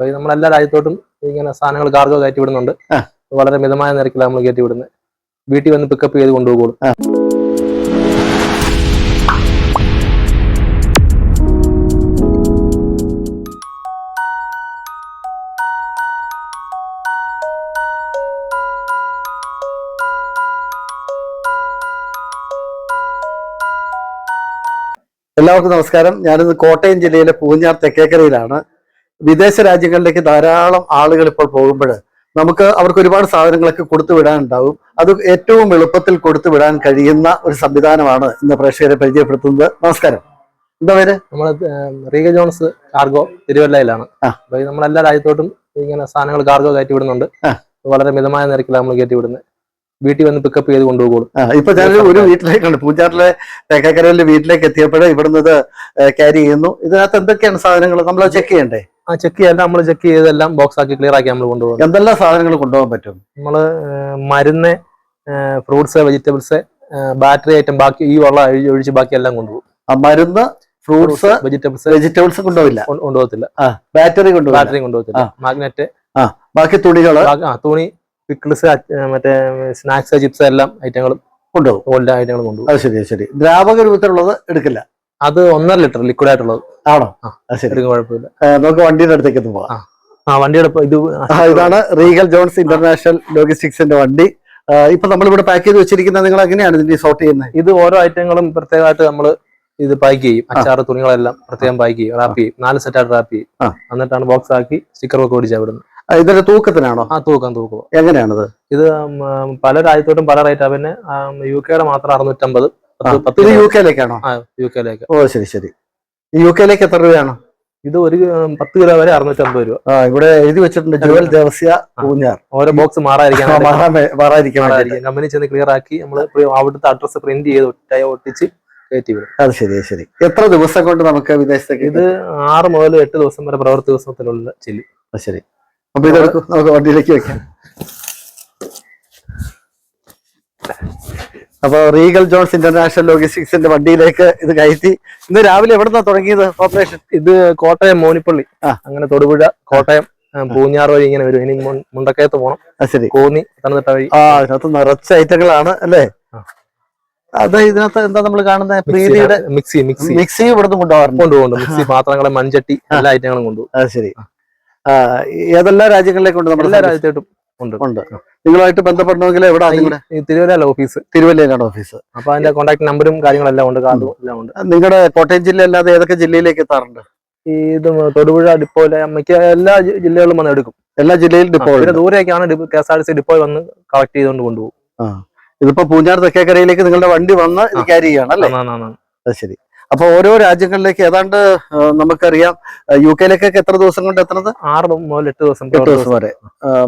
അപ്പൊ നമ്മൾ എല്ലാ രാജ്യത്തോട്ടും ഇങ്ങനെ സാധനങ്ങൾ കാർഗോ കയറ്റി വിടുന്നുണ്ട്. വളരെ മിതമായ നിരക്കിലാണ് നമ്മൾ കയറ്റി വിടുന്നത് വീട്ടിൽ വന്ന് പിക്കപ്പ് ചെയ്ത് കൊണ്ടുപോകുള്ളൂ എല്ലാവർക്കും നമസ്കാരം. ഞാനിന്ന് കോട്ടയം ജില്ലയിലെ പൂഞ്ഞാർ തെക്കേക്കരയിലാണ്. വിദേശ രാജ്യങ്ങളിലേക്ക് ധാരാളം ആളുകൾ ഇപ്പോൾ പോകുമ്പോൾ നമുക്ക് അവർക്ക് ഒരുപാട് സാധനങ്ങളൊക്കെ കൊടുത്തു വിടാനുണ്ടാവും. അത് ഏറ്റവും എളുപ്പത്തിൽ കൊടുത്തു വിടാൻ കഴിയുന്ന ഒരു സംവിധാനമാണ് ഇന്ന് പ്രേക്ഷകരെ പരിചയപ്പെടുത്തുന്നത്. നമസ്കാരം. എന്താ പേര്? നമ്മൾ റീഗ ജോൺസ് കാർഗോ തിരുവല്ലയിലാണ്. അപ്പൊ ഈ നമ്മളെല്ലാ രാജ്യത്തോട്ടും ഇങ്ങനെ സാധനങ്ങൾ കാർഗോ കയറ്റി വിടുന്നുണ്ട്. വളരെ മിതമായ നിരക്കിലാണ് നമ്മൾ കയറ്റി വിടുന്നത്. വീട്ടിൽ വന്ന് പിക്കപ്പ് ചെയ്ത് കൊണ്ടുപോകും ഇപ്പൊ ഞാൻ ഒരു വീട്ടിലേക്കാണ് പൂജാറിലെ തേക്കാക്കരയിലെ വീട്ടിലേക്ക് എത്തിയപ്പോഴേ ഇവിടുന്ന് ഇത് ക്യാരി ചെയ്യുന്നു. ഇതിനകത്ത് എന്തൊക്കെയാണ് സാധനങ്ങൾ നമ്മൾ ചെക്ക് ചെയ്യണ്ടേ? ആ ചെക്ക് ചെയ്യാൻ നമ്മൾ ചെക്ക് ചെയ്തെല്ലാം ബോക്സ് ആക്കി ക്ലിയർ ആക്കി നമ്മൾ കൊണ്ടുപോകും. എന്തെല്ലാം സാധനങ്ങൾ കൊണ്ടുപോകാൻ പറ്റും? നമ്മൾ മരുന്ന് ഫ്രൂട്ട്സ് വെജിറ്റബിൾസ് ബാറ്ററി ഐറ്റം ബാക്കി ഈ വെള്ളം ഒഴി- ഒഴിച്ച് ബാക്കി എല്ലാം കൊണ്ടുപോകും. ആ, മരുന്ന് ഫ്രൂട്ട്സ് വെജിറ്റബിൾസ് വെജിറ്റബിൾസ് കൊണ്ടുപോകില്ല? കൊണ്ടുപോകത്തില്ല. ബാറ്ററി കൊണ്ടുപോയില്ല ബാറ്ററി കൊണ്ടുപോകത്തില്ല. മാഗ്നറ്റ് ബാക്കി തുണികൾ ആ തുണി പിക്കിൾസ് മറ്റേ സ്നാക്സ് ചിപ്സ് എല്ലാം ഐറ്റങ്ങളും കൊണ്ടുപോകും. എല്ലാ ഐറ്റങ്ങളും കൊണ്ടുപോകും. അത് ശരി ശരി. ദ്രാവക രൂപത്തിലുള്ളത് എടുക്കില്ല. അത് ഒന്നര ലിറ്റർ ലിക്വിഡ് ആയിട്ടുള്ളത്. ആണോ. ശരി. കുഴപ്പമില്ല. നമുക്ക് വണ്ടിയുടെ അടുത്തേക്ക് ഒന്ന് പോവാം ആ വണ്ടിയുടെ ഇത് ഇതാണ് റീഗൽ ജോൺസ് ഇന്റർനാഷണൽ ലോജിസ്റ്റിക്സിന്റെ വണ്ടി. ഇപ്പൊ നമ്മളിവിടെ പാക്ക് ചെയ്ത് വെച്ചിരിക്കുന്നത് നിങ്ങൾ എങ്ങനെയാണ് ഇതിന്റെ സോർട്ട് ചെയ്യുന്നത് ഇത് ഓരോ ഐറ്റങ്ങളും പ്രത്യേകമായിട്ട് നമ്മൾ ഇത് പാക്ക് ചെയ്യും. അച്ചാറ് തുണികളെല്ലാം പ്രത്യേകം പാക്ക് ചെയ്യും. റാപ്പ് ചെയ്യും. നാല് സെറ്റായിട്ട് റാപ്പ് ചെയ്യും. എന്നിട്ടാണ് ബോക്സ് ആക്കി സ്റ്റിക്കർ ഒക്കെ ഓടിച്ചാൽ വിടുന്നത് ഇതിന്റെ തൂക്കത്തിനാണോ? ആ തൂക്കം തൂക്കുക എങ്ങനെയാണത്? ഇത് പല രാജ്യത്തോട്ടും പല റേറ്റാ പിന്നെ യു കെയുടെ മാത്രം അറുന്നൂറ്റമ്പത്. ഇത് യു കെയിലേക്കാണോ യു കെയിലേക്ക് ഓ ശരി ശരി. യു കെയിലേക്ക് എത്ര രൂപയാണ്? ഇത് ഒരു പത്ത് കിലോ വരെ അറുന്നൂറ്റമ്പത് രൂപ. ആ, ഇവിടെ എഴുതി വെച്ചിട്ടുണ്ട് ജുവൽ ദേവസ്യ പൂഞ്ഞാർ ഓരോ ബോക്സ് മാറാതിരിക്കണം വേ- കമ്പനി ചെന്ന് ക്ലിയർ ആക്കി നമ്മൾ അവിടുത്തെ അഡ്രസ് പ്രിന്റ് ചെയ്ത് ഒറ്റായി ഒട്ടിച്ച് കയറ്റി വിടും. അത് ശരി ശരി. എത്ര ദിവസം കൊണ്ട് നമുക്ക് വിദേശത്തേക്ക് ഇത് ആറ് മുതൽ എട്ട് ദിവസം വരെ പ്രവർത്തി ദിവസത്തിലുള്ള ചെല്ലും ശരി. അപ്പൊ ഇതെടുക്കും നമുക്ക് വണ്ടിയിലേക്ക് വെക്കാം. അപ്പൊ റീഗൽ ജോൺസ് ഇന്റർനാഷണൽ ലോജിസ്റ്റിക്സിന്റെ വണ്ടിയിലേക്ക് ഇത് കയറ്റി. ഇന്ന് രാവിലെ എവിടുന്നാ തുടങ്ങിയത് ഓപ്പറേഷൻ ഇത് കോട്ടയം മോനിപ്പള്ളി. ആ. അങ്ങനെ തൊടുപുഴ കോട്ടയം പൂഞ്ഞാർ വഴി ഇങ്ങനെ വരും. ഇനി മുണ്ടക്കയത്ത് പോകണം അത് ശരി. കോന്നി പത്തനംതിട്ട വഴി. ആ അതിനകത്ത് നിറച്ച ഐറ്റങ്ങളാണ് അല്ലേ. അത് ഇതിനകത്ത് എന്താ നമ്മൾ കാണുന്ന? പ്രീതിയുടെ മിക്സി മിക്സി. മിക്സി ഇവിടുന്ന് കൊണ്ടുപോകാറുണ്ട്. കൊണ്ടുപോകും മിക്സി പാത്രങ്ങളെ മൺചട്ടി എല്ലാ ഐറ്റങ്ങളും കൊണ്ടുപോകും. ശരി. ഏതെല്ലാ രാജ്യങ്ങളിലേക്കുണ്ട് എല്ലാ രാജ്യത്തേക്കും ഉണ്ട്. ഉണ്ട്. നിങ്ങളുമായിട്ട് ബന്ധപ്പെടണമെങ്കിൽ എവിടെ ഓഫീസ് തിരുവല്ലയിലാണ് ഓഫീസ് അപ്പൊ അതിന്റെ കോൺടാക്ട് നമ്പറും കാര്യങ്ങളെല്ലാം ഉണ്ട് കാർഡും എല്ലാം ഉണ്ട്. നിങ്ങളുടെ കോട്ടയം ജില്ല അല്ലാതെ ഏതൊക്കെ ജില്ലയിലേക്ക് എത്താറുണ്ട്? ഈ ഇത് തൊടുപുഴ ഡിപ്പോയിലെ മിക്ക എല്ലാ ജില്ലകളും ജില്ലകളിലും വന്ന് എടുക്കും. എല്ലാ ജില്ലയിലും ഡിപ്പോ പിന്നെ ദൂരേക്കാണ് K S R T C ഡിപ്പോയിൽ വന്ന് കളക്ട് ചെയ്തുകൊണ്ട് കൊണ്ടുപോകും. ഇതിപ്പോ പൂഞ്ഞാർ തെക്കേക്കരയിലേക്ക് നിങ്ങളുടെ വണ്ടി വന്ന് ഇത്. ക്യാരി ചെയ്യണം അല്ലേ? ശരി. അപ്പൊ ഓരോ രാജ്യങ്ങളിലേക്ക് ഏതാണ്ട് നമുക്കറിയാം യു കെയിലേക്കൊക്കെ എത്ര ദിവസം കൊണ്ട് എത്തുന്നത് ആറ് മുതൽ എട്ട് ദിവസം എട്ട് ദിവസം വരെ.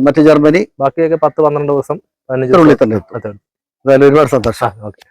മറ്റു ജർമ്മനി? ബാക്കിയൊക്കെ പത്ത് പന്ത്രണ്ട് ദിവസം പതിനഞ്ച് ഉള്ളിൽ തന്നെ എത്തും. എന്തായാലും ഒരുപാട് സന്തോഷം. ഓക്കെ.